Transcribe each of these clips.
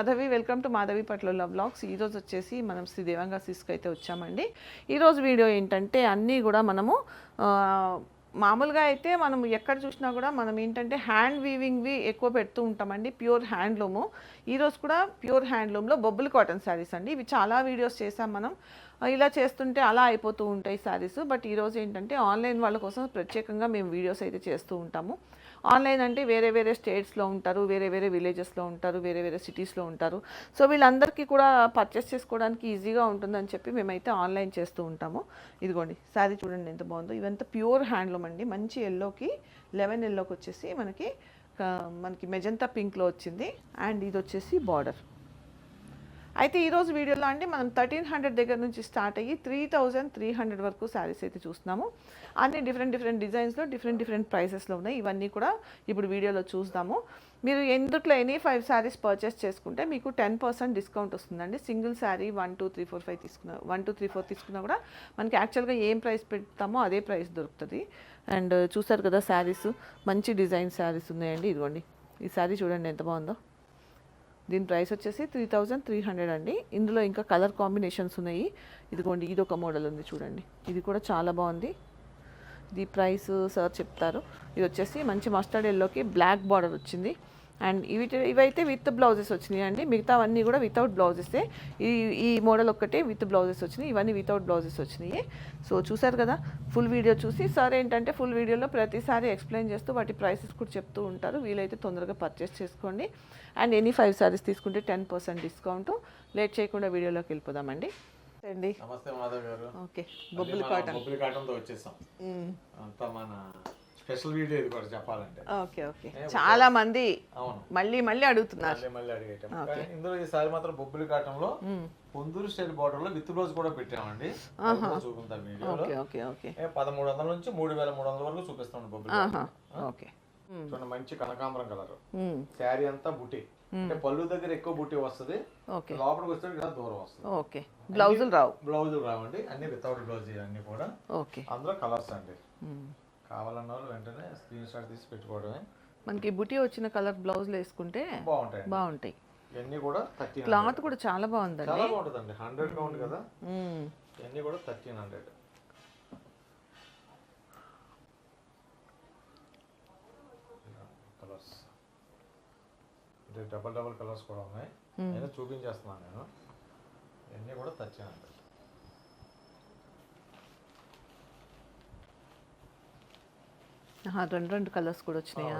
Madhavi welcome to Madhavi పట్ల blogs ఈరోజు వచ్చేసి మనం శ్రీ దేవంగా సిస్క్ అయితే వచ్చామండి. ఈరోజు వీడియో ఏంటంటే అన్నీ కూడా మనము మామూలుగా అయితే మనం ఎక్కడ చూసినా కూడా మనం ఏంటంటే హ్యాండ్ వీవింగ్వి ఎక్కువ పెడుతూ ఉంటామండి ప్యూర్ హ్యాండ్లూము ఈరోజు కూడా ప్యూర్ హ్యాండ్లూమ్లో బొబ్బుల్ కాటన్ శారీస్ అండి. ఇవి చాలా వీడియోస్ చేసాం మనం. ఇలా చేస్తుంటే అలా అయిపోతూ ఉంటాయి శారీస్. బట్ ఈరోజు ఏంటంటే ఆన్లైన్ వాళ్ళ కోసం ప్రత్యేకంగా మేము వీడియోస్ అయితే చేస్తూ ఉంటాము. ఆన్లైన్ అంటే వేరే వేరే స్టేట్స్లో ఉంటారు వేరే వేరే విలేజెస్లో ఉంటారు వేరే వేరే సిటీస్లో ఉంటారు. సో వీళ్ళందరికీ కూడా పర్చేస్ చేసుకోవడానికి ఈజీగా ఉంటుందని చెప్పి మేమైతే ఆన్లైన్ చేస్తూ ఉంటాము. ఇదిగోండి శారీ చూడండి ఎంత బాగుందో. ఇవంతా ప్యూర్ హ్యాండ్లూమ్ అండి. మంచి ఎల్లోకి లెవెన్ ఎల్లోకి వచ్చేసి మనకి మనకి మెజంతా పింక్లో వచ్చింది. అండ్ ఇది వచ్చేసి బార్డర్ అయితే ఈరోజు వీడియోలో అండి మనం థర్టీన్ హండ్రెడ్ దగ్గర నుంచి స్టార్ట్ అయ్యి త్రీ థౌజండ్ త్రీ హండ్రెడ్ వరకు శారీస్ అయితే చూస్తున్నాము. అన్ని డిఫరెంట్ డిఫరెంట్ డిజైన్స్లో డిఫరెంట్ డిఫరెంట్ ప్రైసెస్లో ఉన్నాయి. ఇవన్నీ కూడా ఇప్పుడు వీడియోలో చూద్దాము మీరు ఎందుట్లో ఎనీ ఫైవ్ శారీస్ పర్చేస్ చేసుకుంటే మీకు టెన్ పర్సెంట్ డిస్కౌంట్ వస్తుందండి. Single sari one two three four five తీసుకున్న వన్ టూ త్రీ ఫోర్ తీసుకున్నా కూడా మనకి యాక్చువల్గా ఏం ప్రైస్ పెడతామో అదే ప్రైస్ దొరుకుతుంది. అండ్ చూసారు కదా శారీస్ మంచి డిజైన్ శారీస్ ఉన్నాయండి. ఇదిగోండి. ఈ శారీ చూడండి ఎంత బాగుందో. దీని ప్రైస్ వచ్చేసి త్రీ థౌజండ్ త్రీ హండ్రెడ్ అండి. ఇందులో ఇంకా కలర్ కాంబినేషన్స్ ఉన్నాయి. ఇదిగోండి ఇది ఒక మోడల్ ఉంది చూడండి. ఇది కూడా చాలా బాగుంది. ఇది ప్రైస్ సార్ చెప్తారు. ఇది వచ్చేసి మంచి మస్టర్డ్ ఎల్లోకి బ్లాక్ బార్డర్ వచ్చింది. అండ్ ఇవి ఇవైతే విత్ బ్లౌజెస్ వచ్చినాయి అండి. మిగతావన్నీ కూడా వితౌట్ బ్లౌజెసే ఈ ఈ మోడల్ ఒక్కటే విత్ బ్లౌజెస్ వచ్చినాయి. ఇవన్నీ వితౌట్ బ్లౌజెస్ వచ్చినాయి సో చూసారు కదా ఫుల్ వీడియో చూసి సార్ ఏంటంటే ఫుల్ వీడియోలో ప్రతిసారి ఎక్స్ప్లెయిన్ చేస్తూ వాటి ప్రైసెస్ కూడా చెప్తూ ఉంటారు. వీలైతే తొందరగా పర్చేస్ చేసుకోండి. అండ్ ఎనీ ఫైవ్ సారీస్ తీసుకుంటే టెన్ పర్సెంట్ డిస్కౌంట్ లేట్ చేయకుండా వీడియోలోకి వెళ్ళిపోదామండి. అండి. నమస్తే మాధవ్ గారు. ఓకే. బొబ్బులు కాటన్. బొబ్బిలి కాటన్తో వచ్చేసాం అంతా మన స్పెషల్ వీడియో ఇది కూడా చెప్పాలంటే. Okay okay. చాలా మంది అవును. మళ్ళీ మళ్ళీ అడుగుతున్నారు. మళ్ళీ మళ్ళీ అడిగేటాం కానీ ఇందులో ఈసారి మాత్రం బొబ్బిలి కాటన్లో పొందూరు స్టైల్ బార్డర్లో విత్ బ్లౌజ్ కూడా పెట్టామండి. చూపుతాం వీడియోలో. ఓకే ఓకే పదమూడు వందల నుంచి మూడు వేల మూడు వందల వరకు చూపిస్తాం బొబ్బిలి ఓకే. చూడండి మంచి కనకాంబరం కలర్. శారీ అంతా బుట్టి అంటే పళ్ళు దగ్గర ఎక్కువ బుట్టి వస్తది. ఓకే. లోపలికి వస్తే ఇలా దూరం వస్తుంది. ఓకే. బ్లౌజులు రావు. బ్లౌజ్ రావండి. అన్ని వితౌట్ బ్లౌజ్ అన్ని కూడా. ఓకే. అందులో కలర్స్ అండి. కావాలన్న వాళ్ళు వెంటనే స్క్రీన్ షాట్ తీసి పెట్టుకోవడమే. మనకి బుటీ వచ్చిన కలర్ బ్లౌజులు వేసుకుంటే బాగుంటాయి బాగుంటాయి. ఇవన్నీ కూడా థర్టీన్ క్లాత్ కూడా చాలా బాగుందండి. చాలా బాగుంటుందండి. హండ్రెడ్ కౌంట్ కదా. ఇవన్నీ కూడా thirteen hundred. Colours. Double double colours కూడా ఉన్నాయి. నేను చూపించేస్తున్నాను నేను. ఇవన్నీ కూడా థర్టీన్ హండ్రెడ్. రెండు రెండు కలర్స్ కూడా వచ్చినాయా?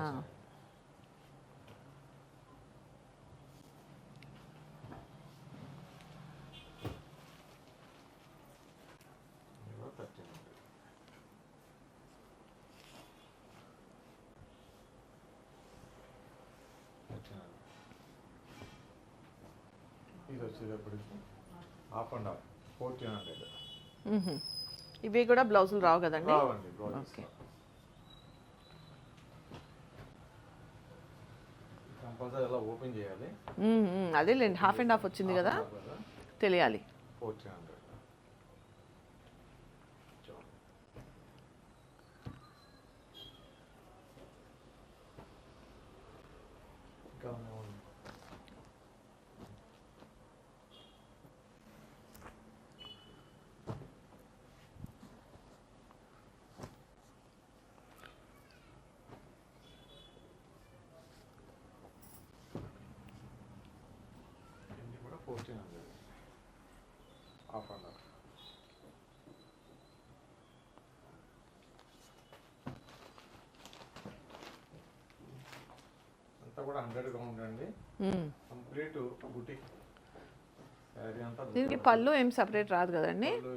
ఇది వచ్చేటప్పటికి half and half fourteen hundred. మ్హూ. ఇవి కూడా బ్లౌజులు రావు కదండి? ఓకే. కంపల్సరీ ఇలా ఓపెన్ చేయాలి. మ్మ్, మ్మ్. అదేలేండి హాఫ్ అండ్ హాఫ్ వచ్చింది కదా? తెలియాలి ఫోర్టీన్ హండ్రెడ్ ఇంకా ఉన్నాయి. ఇవన్నీ కూడా ఫోర్టీన్ హండ్రెడ్ హాఫ్ అంతా కూడా మ్మ్. కంప్లీట్ బుటీ దీనికి పళ్ళు ఏం సపరేట్ రాదు కదండి? పళ్ళు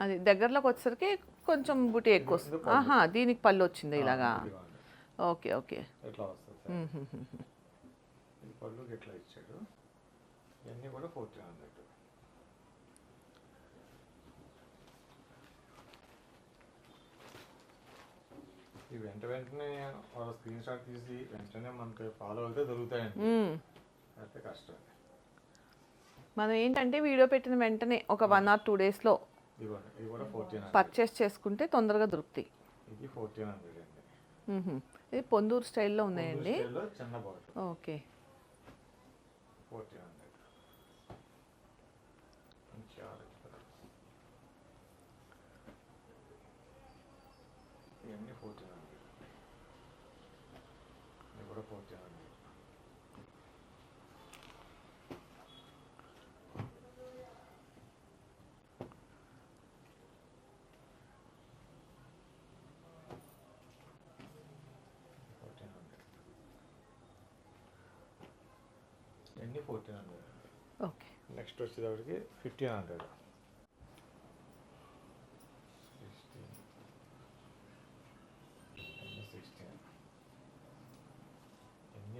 అది దగ్గరలోకి వచ్చేసరికి కొంచెం బుటీ ఎక్కువ వస్తుంది. ఆహా దీనికి పళ్ళు వచ్చింది ఇలాగా. Okay okay. ఇట్లా ఇచ్చాడు? ఇవన్నీ కూడా ఫోర్టీన్ హండ్రెడ్ ఇవి వెంట వెంటనే వాళ్ళ స్క్రీన్ షాట్ తీసి వెంటనే మనకి ఫాలో అయితే దొరుకుతాయండి. అయితే కష్టం మనం ఏంటంటే వీడియో పెట్టిన వెంటనే ఒక వన్ ఆర్ టూ డేస్లో పర్చేస్ చేసుకుంటే తొందరగా దొరుకుతాయి. ఇది ఫోర్టీన్ హండ్రెడ్ అండి. మ్మ్హ. ఇది పొందూరు స్టైల్లో ఉన్నాయండి. ఓకే. ఫోర్టీన్ హండ్రెడ్ మంచి ఆరెంజ్ కలర్ ఇవన్నీ ఫోర్టీన్ హండ్రెడ్ ఇవి కూడా ఫోర్టీన్ హండ్రెడ్ ఫోర్టీన్ హండ్రెడ్ ఇవన్నీ ఫోర్టీన్ హండ్రెడ్ ఓకే. నెక్స్ట్ వచ్చేటప్పటికి ఫిఫ్టీన్ హండ్రెడ్ సిక్స్టీన్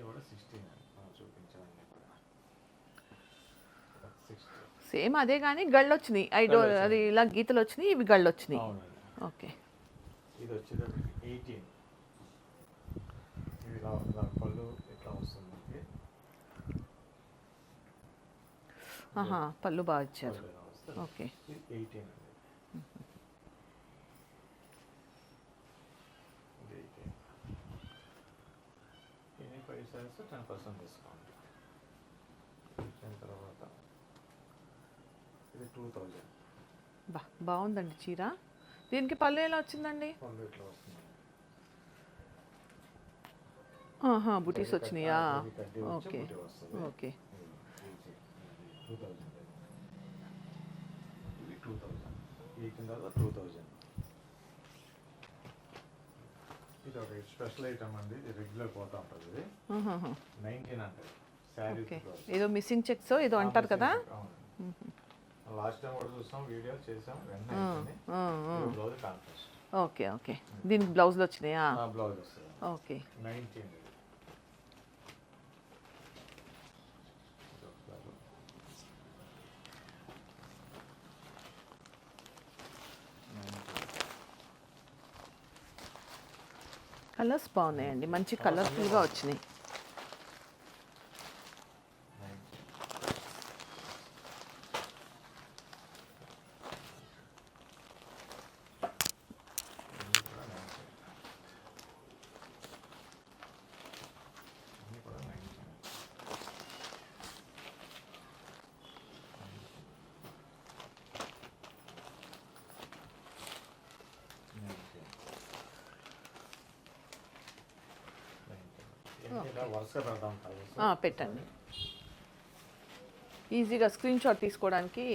కూడా సిక్స్టీన్ కూడా సేమ్ అదే కానీ గళ్ళు వచ్చినాయి ఐ డో గళ్ళు వచ్చినాయి. అది ఇలా గీతలు వచ్చినాయి ఇవి గళ్ళు వచ్చినాయి ఓకే. ఇది వచ్చేటప్పటికి ఎయిటీన్ ఇది పళ్ళు ఇట్లా వస్తుంది మనకి. ఆహా పళ్ళు బాగా ఇచ్చారు. Okay five ten percent discount దాని తర్వాత ఇది టూ థౌజండ్ బా బాగుందండి చీర దీనికి పళ్ళు ఎలా వచ్చిందండి పళ్ళు ఇట్లా వస్తుంది ఆహా బుటీస్ వచ్చినాయా ఓకే. ఓకే టూ థౌజండ్ ఇది టూ థౌజండ్ ఈ కింద టూ థౌజండ్ ఇది ఒక స్పెషల్ ఐటమ్ అండి. ఇది రెగ్యులర్ పోతా ఉంటుంది. ఇది. నైన్టీన్ హండ్రెడ్ శారీ ఓకే ఏదో మిస్సింగ్ చెక్స్ ఏదో అంటారు కదా? లాస్ట్ టైం కూడా చూసాం వీడియో చేసాం వెంటనే బ్లౌజ్ కాంట్రాస్ట్ ఓకే ఓకే. దీనికి బ్లౌజ్లు వచ్చినాయా? బ్లౌజ్ వస్తుంది. ఓకే. నైన్టీన్ కలర్స్ బాగున్నాయండి. మంచి కలర్ఫుల్గా వచ్చినాయి. పెట్టండి. ఈజీగా స్క్రీన్ షాట్ తీసుకోవడానికి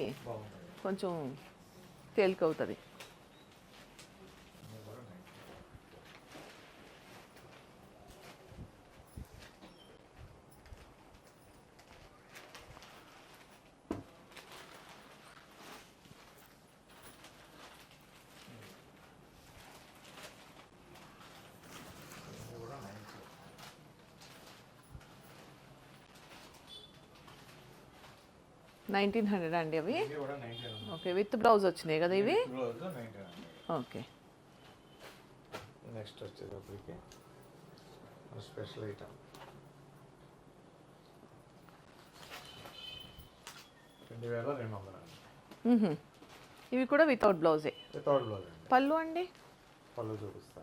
కొంచెం తేలిక అవుతుంది ఇది కూడా 19. ఇది కూడా 19. నైన్టీన్ హండ్రెడ్ అండి అవి? ఇది కూడా 19 ఉంది. ఓకే విత్ బ్లౌజ్ వచ్చినాయి కదా ఇవి? బ్లౌజ్ 19 ఉంది. ఓకే. నెక్స్ట్ వచ్చేటప్పటికి స్పెషల్ ఐటమ్. రెండు వేల రెండు వందలు. ఇవి కూడా వితౌట్ బ్లౌజే? వితౌట్ బ్లౌజ్ పళ్ళు అండి? పళ్ళు చూపిస్తా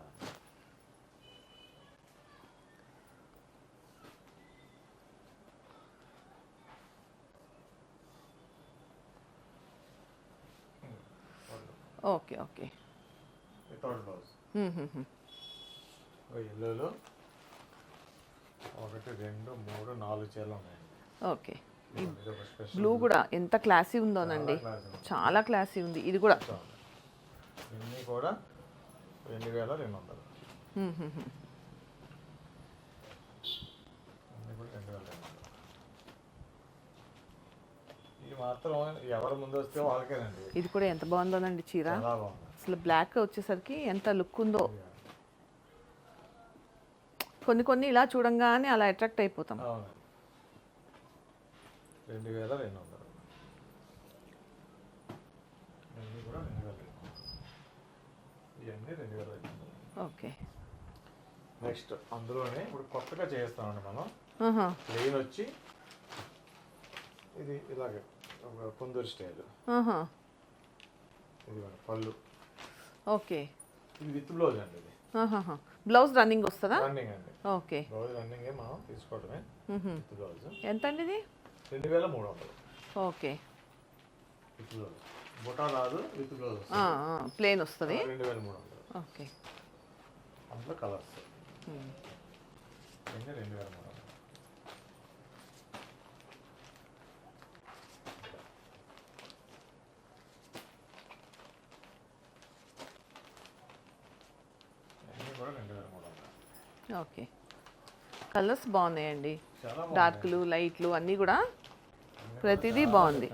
పళ్ళు ఓకే ఓకే. Without blouse. మ్హూ. ఎల్లోలో ఒకటి రెండు మూడు నాలుగు చీరలు ఉన్నాయండి. ఓకే. బ్లూ కూడా ఎంత క్లాసీ ఉందోనండి. చాలా క్లాసీ ఉంది. ఇది కూడా. ఇవన్నీ కూడా రెండు వేల రెండు వందలు మ్హూ. అన్నీ కూడా రెండు వేల రెండు వందలు ఇది మాత్రం ఎవరు ముందు వస్తే వాళ్ళకేనండి. ఇది కూడా ఎంత బాగుందోనండి చీర. చాలా బాగుంది. అసలు బ్లాక్ వచ్చేసరికి ఎంత లుక్ ఉందో. కొన్ని కొన్ని ఇలా చూడంగానే అలా అట్రాక్ట్ అయిపోతాం. అవును రెండు వేల రెండు వందలు. ఇవన్నీ కూడా రెండు వేల రెండు వందలు. ఇవన్నీ రెండు వేల రెండు వందలు. ఓకే నెక్స్ట్ అందులోనే ఇప్పుడు కొత్తగా చేస్తామండి మనం. ప్లెయిన్ వచ్చి ఇది ఇలాగే. కుందూరు స్టైల్. ఇది పళ్ళు. ఓకే. ఇది విత్ బ్లౌజ్ అండి ఇది. బ్లౌజ్ రన్నింగ్ వస్తుందా? రన్నింగ్ అండి. ఓకే. బ్లౌజ్ రన్నింగ్ మనం తీసుకోవడమే. With blouse. ఎంత అండి ఇది రెండు వేల మూడు వందలు. ఓకే. With blouse. బుటా రాదు విత్ బ్లౌజ్ ప్లేన్ వస్తుంది? రెండు వేల మూడు వందలు. ఓకే. అందులో కలర్స్. రెండు వేల మూడు వందలు ఇవన్నీ కూడా రెండు వేల మూడు వందలు ఓకే. కలర్స్ బాగున్నాయండి. డార్క్లు లైట్లు అన్నీ కూడా ప్రతిదీ బాగుంది.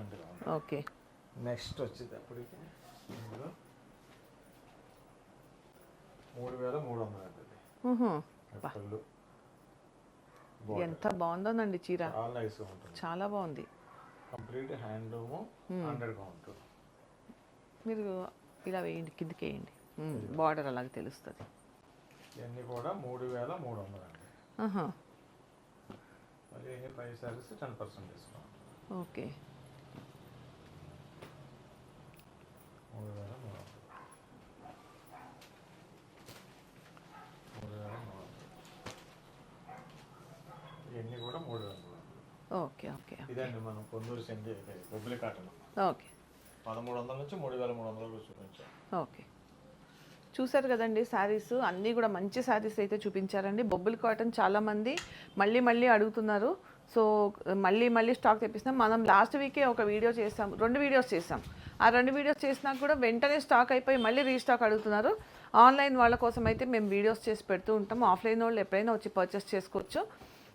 ఓకే. నెక్స్ట్ ఇందులో మూడు వేల మూడు వందలు ఎంత బాగుందోనండి చీర. చాలా బాగుంది. కంప్లీట్ మీరు ఇలా వేయండి కిందకి వేయండి. బార్డర్ అలాగే తెలుస్తుంది. ఇవన్నీ కూడా మూడు వేల మూడు వందలు అండి ఆహా. మరి ఎన్ని five saris ten percent discount okay మూడు వేల మూడు వందలు మూడు వేల మూడు వందలు ఇవన్నీ కూడా మూడు వేల మూడు వందలు ఓకే ఓకే ఇదండి మనం పొందూరు సెండి బొబ్బిలి కాటన్ ఓకే పదమూడు వందల నుంచి మూడు వేల మూడు వందల వరకు చూపించాం ఓకే చూసారు కదండి శారీస్. అన్నీ కూడా మంచి శారీస్ అయితే చూపించారండి. బొబ్బుల్ కాటన్ చాలామంది మళ్ళీ మళ్ళీ అడుగుతున్నారు. సో మళ్ళీ మళ్ళీ స్టాక్ తెప్పిస్తాం. మనం లాస్ట్ వీకే ఒక వీడియో చేసాం. రెండు వీడియోస్ చేసాం. ఆ రెండు వీడియోస్ చేసినా కూడా వెంటనే స్టాక్ అయిపోయి మళ్ళీ రీస్టాక్ అడుగుతున్నారు. ఆన్లైన్ వాళ్ళ కోసం అయితే మేము వీడియోస్ చేసి పెడుతూ ఉంటాం. ఆఫ్లైన్ వాళ్ళు ఎప్పుడైనా వచ్చి పర్చేస్ చేసుకోవచ్చు.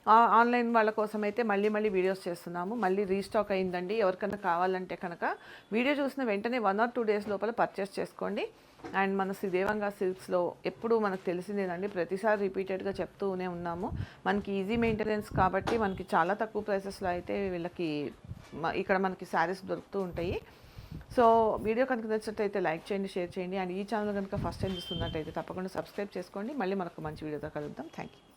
ఆ- ఆన్లైన్ వాళ్ళ కోసం అయితే మళ్ళీ మళ్ళీ వీడియోస్ చేస్తున్నాము. మళ్ళీ రీస్టాక్ అయిందండి. ఎవరికైనా కావాలంటే కనుక వీడియో చూసిన వెంటనే వన్ ఆర్ టూ డేస్ లోపల పర్చేస్ చేసుకోండి. అండ్ మన శ్రీదేవంగా సిల్క్స్లో ఎప్పుడు మనకు తెలిసిందేనండి ప్రతిసారి రిపీటెడ్గా చెప్తూనే ఉన్నాము. మనకి ఈజీ మెయింటెనెన్స్ కాబట్టి మనకి చాలా తక్కువ ప్రైసెస్లో అయితే వీళ్ళకి ఇక్కడ మనకి శారీస్ దొరుకుతూ ఉంటాయి. సో వీడియో కనుక నచ్చినట్టయితే లైక్ చేయండి షేర్ చేయండి. అండ్ ఈ ఛానల్ కనుక ఫస్ట్ టైం చూస్తున్నట్టయితే తప్పకుండా సబ్స్క్రైబ్ చేసుకోండి. మళ్ళీ మనకు మంచి వీడియోతో కలుద్దాం. Thank you